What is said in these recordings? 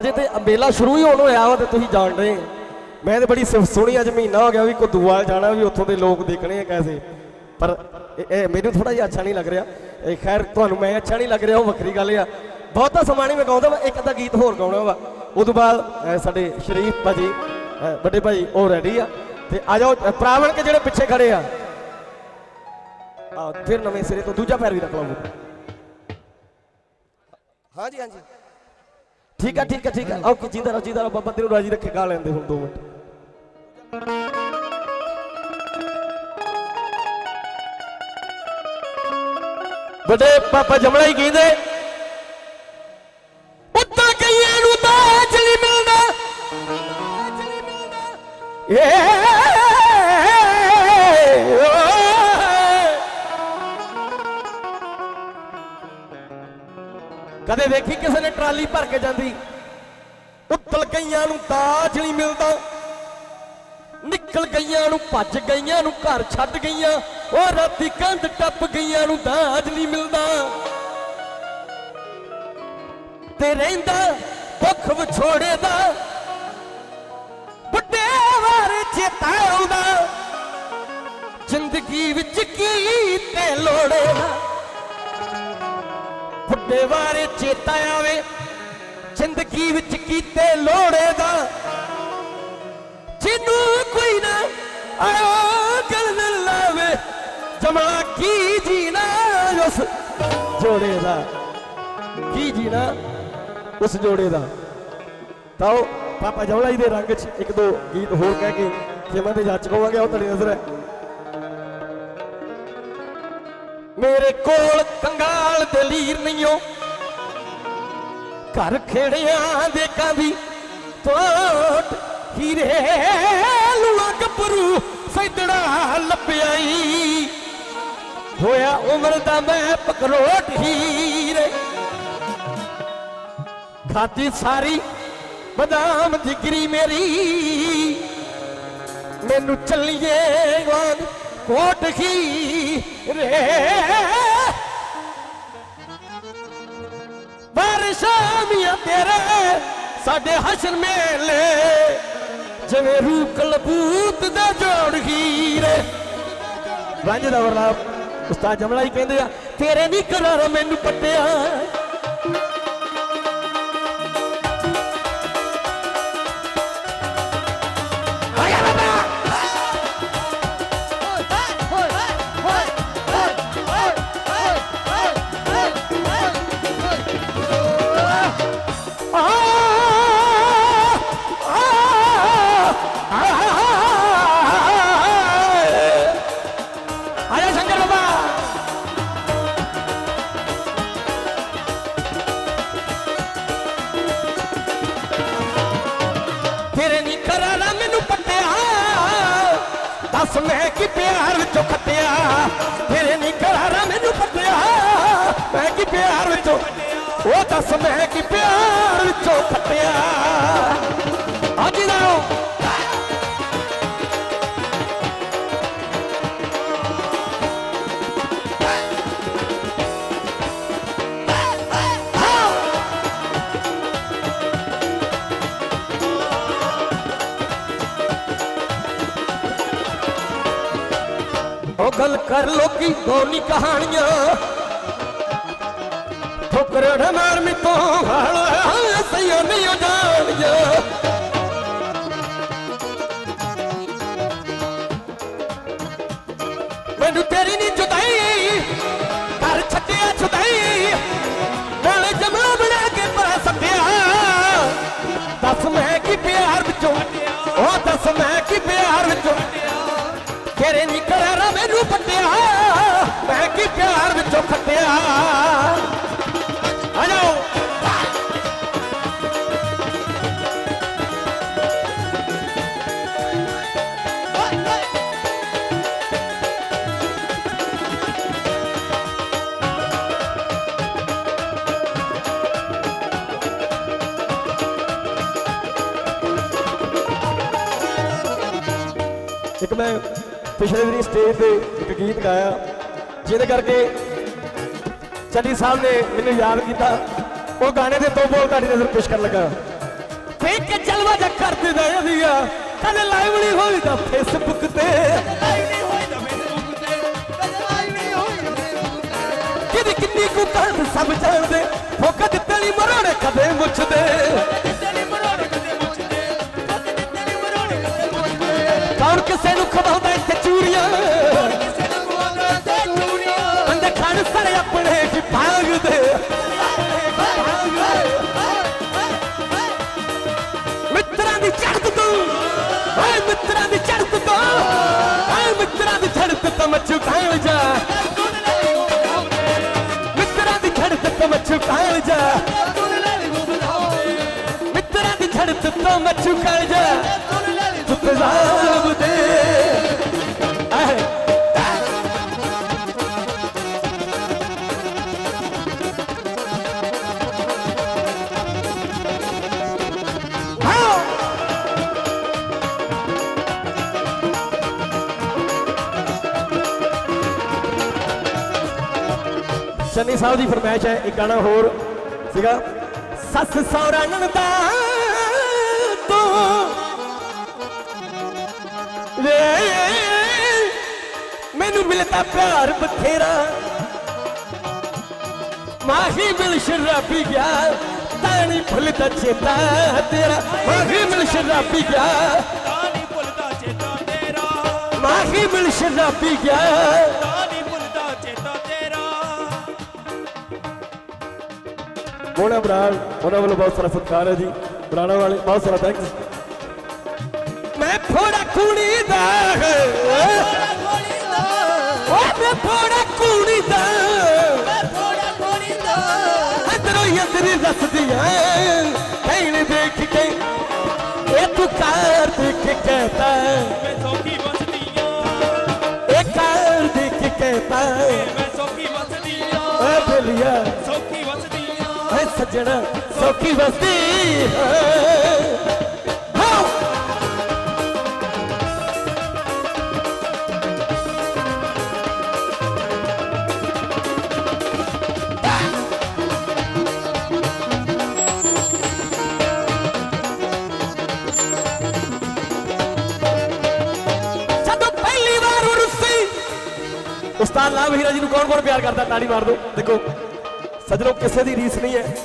ਜੇ ਤੇ ਮੇਲਾ ਸ਼ੁਰੂ ਹੀ ਹੋਣ ਹੋਇਆ ਵਾ ਤੇ ਤੁਸੀਂ ਜਾਣ ਰਹੇ ਮੈਂ ਤੇ ਬੜੀ ਸਿਫਤ ਅੱਜ ਮਹੀਨਾ ਹੋ ਗਿਆ ਵੀ ਕਦੂਵਾਲ ਜਾਣਾ ਵੀ ਉੱਥੋਂ ਦੇ ਲੋਕ ਦੇਖਣੇ ਆ ਕੈਸੇ। ਪਰ ਇਹ- ਮੈਨੂੰ ਥੋੜਾ ਜਿਹਾ ਅੱਛਾ ਨਹੀਂ ਲੱਗ ਰਿਹਾ। ਇਹ ਖੈਰ ਤੁਹਾਨੂੰ ਮੈਂ ਅੱਛਾ ਨਹੀਂ ਲੱਗ ਰਿਹਾ ਉਹ ਵੱਖਰੀ ਗੱਲ ਆ। ਬਹੁਤਾ ਸਮਾਂ ਨਹੀਂ ਮੈਂ ਗਾਉਂਦਾ ਵਾ ਇੱਕ ਅੱਧਾ ਗੀਤ ਹੋਰ ਗਾਉਣਾ ਵਾ। ਉਦੋਂ ਬਾਅਦ ਸਾਡੇ ਸ਼ਰੀਫ ਭਾਜੀ ਵੱਡੇ ਭਾਈ ਉਹ ਰੈਡੀ ਆ। ਤੇ ਆ ਜਾਓ ਅਹ, ਪ੍ਰਾਵਣ ਕੇ ਜਿਹੜੇ ਪਿੱਛੇ ਖੜੇ ਆ। ਆ ਫਿਰ ਨਵੇਂ ਸਿਰੇ ਤੋਂ ਦੂਜਾ ਪੈਰ ਵੀ ਰੱਖ ਲਵਾਂਗੇ ਹਾਂਜੀ ਹਾਂਜੀ। ਠੀਕ ਆ ਠੀਕ ਆ ਠੀਕ ਆ। ਓਕੇ ਜਿੰਦਾ ਰਹੋ ਜਿੰਦਾ ਰਹੋ, ਬਾਬਾ ਤੈਨੂੰ ਰਾਜੀ ਰੱਖੇ ਗਾ ਲੈਂਦੇ ਹੁਣ 2 ਮਿੰਟ। ਵੱਡੇ ਪਾਪਾ ਜਮਲਾ ਹੀ ਕਹਿੰਦੇ ਵੇਖੀ ਕਿਸੇ ਨੇ ਟਰਾਲੀ ਭਰ ਕੇ ਜਾਂਦੀ। ਉੱਤਲ ਗਈਆਂ ਨੂੰ ਤਾਜ ਨਹੀਂ ਮਿਲਦਾ। ਨਿਕਲ ਗਈਆਂ ਨੂੰ ਭੱਜ ਗਈਆਂ ਨੂੰ ਘਰ ਛੱਡ ਗਈਆਂ। ਉਹ ਰਾਤੀ ਕੰਧ ਟੱਪ ਗਈਆਂ ਨੂੰ ਦਾਜ ਨਹੀਂ ਮਿਲਦਾ। ਤੇ ਰਹਿੰਦਾ ਭੁੱਖ ਵਿਛੋੜੇ ਦਾ। ਬੁੱਢੇ ਵਾਰ ਚੇਤਾ ਆਉਂਦਾ। ਜ਼ਿੰਦਗੀ ਵਿੱਚ ਕੀ ਤੇ ਲੋੜੇ ਦਾ। ਬੁੱਢੇ ਬਾਰੇ ਚੇਤਾ ਆਵੇ, ਜ਼ਿੰਦਗੀ ਵਿੱਚ ਕੀਤੇ ਲੋੜੇ ਦਾ। ਜਿਹਨੂੰ ਕੋਈ ਨਾ ਆਇਆ ਗੱਲ ਨਾ ਲਾਵੇ ਜਮਲਾ ਕੀ ਜੀਣਾ ਉਸ ਜੋੜੇ ਦਾ? ਕੀ ਜੀਣਾ ਉਸ ਜੋੜੇ ਦਾ? ਤਾਂ ਉਹ ਪਾਪਾ ਜਮਲਾ ਜੀ ਦੇ ਰੰਗ 'ਚ ਇੱਕ ਦੋ ਗੀਤ ਹੋਰ ਕਹਿ ਕੇ ਜਿਵੇਂ ਦੇ ਜੱਜ ਕਵਾਂਗੇ ਉਹ ਤੁਹਾਡੀ ਨਜ਼ਰ ਹੈ। ਮੇਰੇ ਕੋਲ ਕੰਗਾਲ ਦਲੀਰ ਨਹੀਂਓ ਘਰ ਖੇੜਿਆਂ ਦੇ ਕਾਂਦੀ ਤੋਟ ਹੀਰੇ ਲੂਆ ਗੱਭਰੂ ਸੈਦੜਾ ਲੱਭਿਆਈ ਹੋਇਆ ਉਮਰ ਦਾ ਮੈਂ ਪਕਰੋਟ ਹੀਰੇ। ਖਾਦੀ ਸਾਰੀ ਬਦਾਮ ਜਿਗਰੀ ਮੇਰੀ। ਮੈਨੂੰ ਚੱਲੀਏ ਗਵਾਨ ਕੋਟ ਹੀ ਰੇ। ਬਾਰਿਸ਼ਾਂ ਤੇਰੇ ਸਾਡੇ ਹਸ਼ਰ ਮੇਲੇ, ਜਿਵੇਂ ਰੂਹ ਕਲਬੂਤ ਦਾ ਜੋੜ ਹੀਰੇ। ਰੰਜ ਦਾ ਵਰਲਾਪ ਉਸਤਾਦ ਜਮਲਾ ਹੀ ਕਹਿੰਦੇ ਆ, ਤੇਰੇ ਨਹੀਂ ਕਰਾਰ ਮੈਨੂੰ ਪੱਟਿਆ। ਪਿਆਰ ਵਿੱਚੋਂ ਖੱਟਿਆ, ਤੇਰੇ ਨੀ ਕਰਾਰਾ ਮੈਨੂੰ ਪੱਟਿਆ। ਮੈਂ ਕਿ ਪਿਆਰ ਵਿੱਚੋਂ, ਉਹ ਦੱਸ ਮੈਂ ਕਿ ਪਿਆਰ ਵਿੱਚੋਂ ਖੱਟਿਆ। ਅੱਜ ਦਾ ਉਹ ਗੱਲ ਕਰ ਲੋਕੀ ਦੋਨੀ ਕਹਾਣੀਆਂ। ਠੋਕਰ ਮਾਰ ਮੀ ਤੋਂ ਹਾਲ ਸਈਓ ਨਹੀਂ ਜਾਣੀਆਂ। ਮੈਨੂੰ ਮੈਨੂੰ ਮੈਂ ਕੀ ਪਿਆਰ ਵਿੱਚੋਂ ਖੱਟਿਆ। ਆ ਜਾਓ। ਇੱਕ ਮੈਂ ਪਿਛਲੇ ਦਿਨੀ ਸਟੇਜ ਤੇ ਇੱਕ ਗੀਤ ਗਾਇਆ, ਜਿਹਦੇ ਕਰਕੇ ਚੱਡੀ ਸਾਹਿਬ ਨੇ ਮੈਨੂੰ ਯਾਦ ਕੀਤਾ। ਉਹ ਗਾਣੇ ਦੇ ਦੋ ਬੋਲ ਤੁਹਾਡੀ ਨਜ਼ਰ ਪੇਸ਼ ਕਰਨ ਲੱਗਾ। ਫੇਕ ਕੇ ਜਲਵਾ ਜਾ ਕਰ ਦਿੰਦਾ ਇਹਦੀਆ ਕਦੇ ਲਾਈਵ ਨਹੀਂ ਹੋਈ ਤਾਂ ਫੇਸਬੁੱਕ ਤੇ। ਕਿਹਦੀ ਕਿੰਨੀ ਕੁ ਕਾਂਡ ਸਭ ਜਾਣਦੇ? ਫੋਕਾ ਦਿੱਤੇ ਨਹੀਂ ਮਰੋੜੇ ਕਦੇ ਮੁੱਛਦੇ ਮਿੱਤਰਾਂ ਦੀ ਚੜ੍ਹਤ ਤੋਂ। ਹਾਏ ਮਿੱਤਰਾਂ ਦੀ ਚੜ੍ਹਤ ਤੋਂ ਮੱਛੂ ਖਾਣ ਜਾ। ਮਿੱਤਰਾਂ ਦੀ ਚੜ੍ਹਤ ਤੋਂ ਮੱਛੂ ਖਾਣ ਜਾ। ਮਿੱਤਰਾਂ ਦੀ ਚੜ੍ਹਤ ਤੋਂ ਮੱਛੂ ਖਾਣ ਜਾ। ਤੂੰ ਜ਼ਾਲਮ ਦੇ। ਚੰਨੀ ਸਾਹਿਬ ਦੀ ਫਰਮਾਇਸ਼ ਹੈ ਇੱਕ ਗਾਣਾ ਹੋਰ ਸੀਗਾ ਸੱਸ ਸੌਰਾ ਨੰਦਾ ਤੋਂ ਵੇ ਮੈਨੂੰ ਮਿਲਦਾ ਪਿਆਰ ਬਥੇਰਾ। ਮਾਹੀ ਮਿਲ ਸ਼ਰਾਬੀ ਗਿਆ ਤਾਂ ਨਹੀਂ ਭੁੱਲਦਾ ਚੇਤਾ ਤੇਰਾ। ਮਾਹੀ ਮਿਲ ਸ਼ਰਾਬੀ ਗਿਆ ਤਾਨੀ ਭੁੱਲਦਾ ਚੇਤਾ ਤੇਰਾ। ਮਾਹੀ ਮਿਲ ਸ਼ਰਾਬੀ ਗਿਆ ਮੋਨਾ ਬਰਾੜ ਉਹਨਾਂ ਵੱਲੋਂ ਬਹੁਤ ਸਾਰਾ ਸਤਿਕਾਰ ਹੈ ਜੀ। ਬਰਾੜਾ ਵਾਲੇ ਬਹੁਤ ਸਾਰਾ ਥੈਂਕਸ ਮੈਂ ਫੋੜਾ ਕੁੜੀ ਦਾ ਓ ਮੈਂ ਫੋੜਾ ਕੁੜੀ ਦਾ। ਅੰਦਰੋਂ ਹੀ ਅੰਦਰੀ ਦੱਸਦੀਆਂ ਕਹਿਣ ਦੇਖ ਕੇ ਇਹ ਤੂੰ ਕਾਰ ਦੇਖ ਕੇ ਕਹਤਾ ਮੈਂ ਸੌਖੀ ਵਸਦੀਆਂ ਇਹ ਕਾਰ ਦੇਖ ਕੇ ਕਹਤਾ ਮੈਂ ਸੌਖੀ ਵਸਦੀਆਂ ਓ ਬੇਲੀਆ। ਸੌਖੀ ਵਸਦੀਆਂ ਏ ਸੱਜਣਾ ਸੌਖੀ ਵਸਦੀ ਹਾਂ। ਜਦੋਂ ਪਹਿਲੀ ਵਾਰ ਉਰਸੀ ਉਸਤਾਦ ਲਾਭ ਹੀਰਾ ਜੀ ਨੂੰ ਕੌਣ ਸਜਣੋ, ਕਿਸੇ ਦੀ ਰੀਸ ਨਹੀਂ ਹੈ।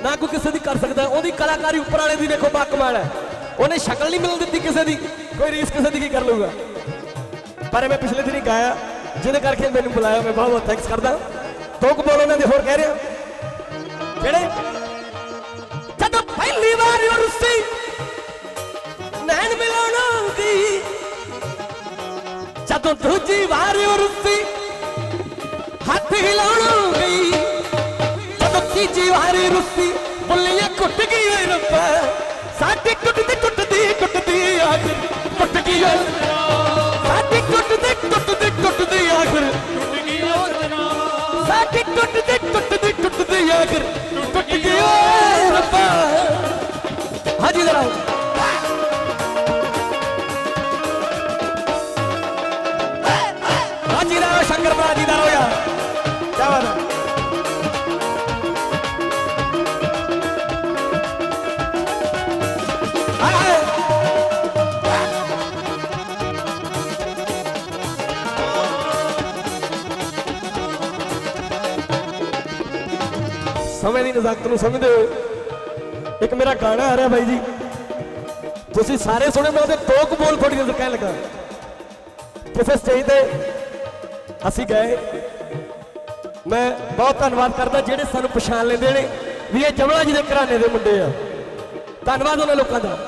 ਨਾ ਕੋਈ ਕਿਸੇ ਦੀ ਕਰ ਸਕਦਾ। ਉਹਦੀ ਕਲਾਕਾਰੀ ਉੱਪਰ ਵਾਲੇ ਦੀ ਦੇਖੋ ਬਾ ਕਮਾਲ ਹੈ। ਉਹਨੇ ਸ਼ਕਲ ਨਹੀਂ ਮਿਲਣ ਦਿੱਤੀ ਕਿਸੇ ਦੀ। ਕੋਈ ਰੀਸ ਕਿਸੇ ਦੀ ਕੀ ਕਰ ਲਊਗਾ? ਪਰ ਮੈਂ ਪਿਛਲੇ ਦਿਨੀ ਗਾਇਆ। ਜਿਹਦੇ ਕਰਕੇ ਮੈਨੂੰ ਬੁਲਾਇਆ। ਮੈਂ ਬਹੁਤ ਬਹੁਤ ਥੈਂਕਸ ਕਰਦਾ। ਦੋ ਬੋਲ ਉਹਨਾਂ ਦੇ ਹੋਰ ਕਹਿ ਰਿਹਾ। ਕਿਹੜੇ? ਜਦੋਂ ਪਹਿਲੀ ਵਾਰ ਉਰਸੀ ਨੈਣ ਮਿਲਾਉਣਾ ਦੀ ਜਦੋਂ ਦੂਜੀ ਵਾਰ ਉਰਸੀ ਹੱਥ ਹਿਲਾਉਣ ਗਈ। ਜਦੋਂ ਤੀਜੀ ਵਾਰੀ ਰੁੱਸੀ, ਬੁੱਲੀਆਂ ਘੁੱਟ ਗਈ ਓਏ ਰੱਬਾ ਸਾਡੀ ਟੁੱਟਦੀ ਟੁੱਟਦੀ ਟੁੱਟਦੀ ਆਖਰ ਟੁੱਟ ਗਈ ਓਏ ਸਾਡੀ ਟੁੱਟਦੀ ਟੁੱਟਦੀ ਟੁੱਟਦੀ ਆਖਰ। ਸਾਡੀ ਟੁੱਟਦੀ ਟੁੱਟਦੀ ਟੁੱਟਦੀ ਆਖਰ ਟੁੱਟ ਗਈ ਓਏ ਰੱਬਾ ਹਾਜੀ ਜ਼ਰਾ। ਸਮੇਂ ਦੀ ਨਜ਼ਾਕਤ ਨੂੰ ਸਮਝਦੇ ਹੋਏ ਇੱਕ ਮੇਰਾ ਗਾਣਾ ਆ ਰਿਹਾ ਬਾਈ ਜੀ। ਤੁਸੀਂ ਸਾਰੇ ਸੁਣੇ, ਮੈਂ ਉਹਦੇ ਦੋ ਕੁ ਬੋਲ ਥੋੜੀ ਜਿਹੀ ਕਹਿਣ ਲੱਗਾ। ਕਿਸੇ ਸਟੇਜ ਤੇ ਅਸੀਂ ਗਏ। ਮੈਂ ਬਹੁਤ ਧੰਨਵਾਦ ਕਰਦਾ ਜਿਹੜੇ ਸਾਨੂੰ ਪਛਾਣ ਲੈਂਦੇ ਨੇ ਵੀ ਇਹ ਜਮਲਾ ਜੀ ਦੇ ਘਰਾਣੇ ਦੇ ਮੁੰਡੇ ਆ। ਧੰਨਵਾਦ ਉਹਨਾਂ ਲੋਕਾਂ ਦਾ।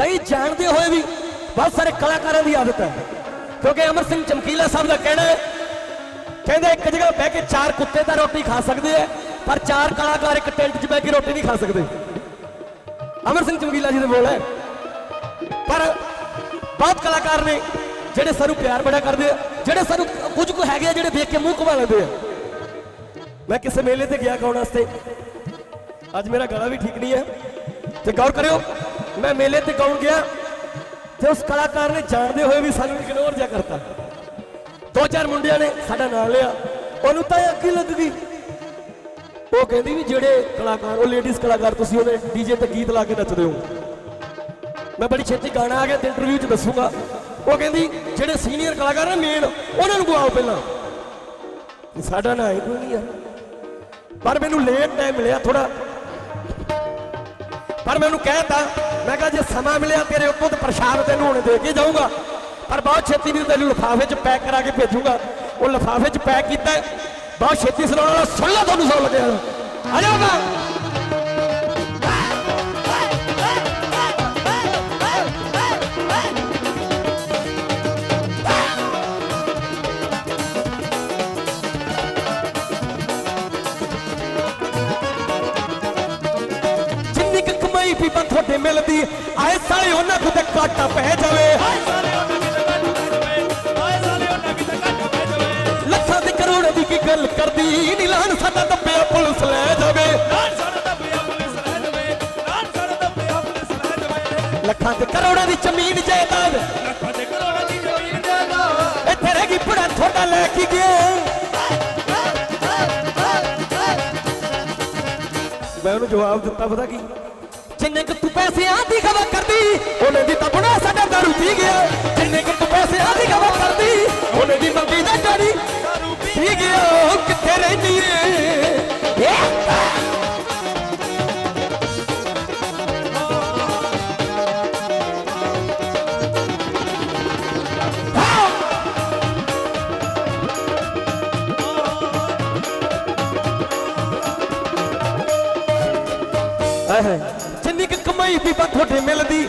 ਕਈ ਜਾਣਦੇ ਹੋਏ ਵੀ ਬਹੁਤ ਸਾਰੇ ਕਲਾਕਾਰਾਂ ਦੀ ਆਦਤ ਹੈ। ਕਿਉਂਕਿ ਅਮਰ ਸਿੰਘ ਚਮਕੀਲਾ ਸਾਹਿਬ ਦਾ ਕਹਿਣਾ ਹੈ, ਕਹਿੰਦੇ ਇੱਕ ਜਗ੍ਹਾ ਬਹਿ ਕੇ ਚਾਰ ਕੁੱਤੇ ਤਾਂ ਰੋਟੀ ਖਾ ਸਕਦੇ ਆ। ਪਰ ਚਾਰ ਕਲਾਕਾਰ ਇੱਕ ਟੈਂਟ 'ਚ ਬਹਿ ਕੇ ਰੋਟੀ ਨਹੀਂ ਖਾ ਸਕਦੇ। ਅਮਰ ਸਿੰਘ ਚਮਕੀਲਾ ਜੀ ਦੇ ਬੋਲ ਹੈ। ਪਰ ਬਹੁਤ ਕਲਾਕਾਰ ਨੇ ਜਿਹੜੇ ਸਾਨੂੰ ਪਿਆਰ ਬੜਾ ਕਰਦੇ ਆ, ਜਿਹੜੇ ਸਾਨੂੰ ਕੁਝ ਕੁ ਹੈਗੇ ਆ ਜਿਹੜੇ ਦੇਖ ਕੇ ਮੂੰਹ ਘੁਮਾ ਲੈਂਦੇ ਆ। ਮੈਂ ਕਿਸੇ ਮੇਲੇ ਤੇ ਗਿਆ ਗਾਉਣ ਵਾਸਤੇ। ਅੱਜ ਮੇਰਾ ਗਲਾ ਵੀ ਠੀਕ ਨਹੀਂ ਹੈ। ਤੇ ਗੌਰ ਕਰਿਓ, ਮੈਂ ਮੇਲੇ ਤੇ ਗਾਉਣ ਗਿਆ ਤੇ ਉਸ ਕਲਾਕਾਰ ਨੇ ਜਾਣਦੇ ਹੋਏ ਵੀ ਸਾਨੂੰ ਇਗਨੋਰ ਜਿਹਾ ਕਰਤਾ। ਦੋ ਚਾਰ ਮੁੰਡਿਆਂ ਨੇ ਸਾਡਾ ਨਾਮ ਲਿਆ। ਉਹਨੂੰ ਤਾਂ ਅੱਗ ਲੱਗ ਗਈ ਉਹ ਕਹਿੰਦੀ ਵੀ ਜਿਹੜੇ ਕਲਾਕਾਰ, ਉਹ ਲੇਡੀਜ਼ ਕਲਾਕਾਰ ਤੁਸੀਂ ਉਹਦੇ ਡੀਜੇ ਤੇ ਗੀਤ ਲਾ ਕੇ ਨੱਚਦੇ ਹੋ। ਮੈਂ ਬੜੀ ਛੇਤੀ ਗਾਣਾ ਆ ਗਿਆ ਤੇ ਇੰਟਰਵਿਊ 'ਚ ਦੱਸੂਗਾ। ਉਹ ਕਹਿੰਦੀ ਜਿਹੜੇ ਸੀਨੀਅਰ ਕਲਾਕਾਰ ਨੇ ਮੇਨ ਉਹਨਾਂ ਨੂੰ ਗਵਾਓ ਪਹਿਲਾਂ। ਸਾਡਾ ਨਾ ਹੀ ਕੋਈ ਨਹੀਂ ਯਾਰ ਪਰ ਮੈਨੂੰ ਲੇਟ ਟਾਈਮ ਮਿਲਿਆ ਥੋੜਾ ਪਰ ਮੈਨੂੰ ਕਹਿਤਾ, ਮੈਂ ਕਿਹਾ ਜੇ ਸਮਾਂ ਮਿਲਿਆ ਤੇਰੇ ਉੱਤੋਂ ਤੇ ਪ੍ਰਸ਼ਾਦ ਤੈਨੂੰ ਹੁਣ ਦੇ ਕੇ ਜਾਊਂਗਾ। ਪਰ ਬਹੁਤ ਛੇਤੀ ਵੀ ਤੈਨੂੰ ਲਿਫਾਫੇ 'ਚ ਪੈਕ ਕਰਾ ਕੇ ਭੇਜੂਗਾ। ਉਹ ਲਿਫਾਫੇ 'ਚ ਪੈਕ ਕੀਤਾ। ਬਹੁਤ ਛੇਤੀ ਸੁਣਾਉਣ ਵਾਲਾ ਸੁਣ ਲਾ ਤੁਹਾਨੂੰ ਸੌ ਲੱਗਿਆ। ਆ ਜਾਓ ਮੈਂ ਜਿੰਨੀ ਕੁ ਕਮਾਈ ਵੀ ਬੰ ਤੁਹਾਡੇ ਮਿਲਦੀ, ਆਏ ਸਾਲੇ ਉਹਨਾਂ ਕੋ ਮੈਂ ਉਹਨੂੰ ਜਵਾਬ ਦਿੱਤਾ, ਪਤਾ ਕੀ? ਜਿੰਨੇ ਕਿ ਤੂੰ ਪੈਸਿਆਂ ਦੀ ਖਵਾ ਕਰਦੀ, ਉਹਨੇ ਦੀ ਤਾਂ ਬੁੜਾ ਸਾਡਾ ਦਾਰੂ ਪੀ ਗਿਆ। ਜਿੰਨੇ ਕਿ ਤੂੰ ਪੈਸਿਆਂ ਦੀ ਖਵਾ ਕਰਦੀ, ਉਹਨੇ ਦੀ ਮੰਗੀ ਦਾ ਡਾੜੀ ਦਾਰੂ ਪੀ ਗਿਆ। ਕਿੱਥੇ ਰਹਿੰਦੀ ਏ? ਮਿਲਦੀ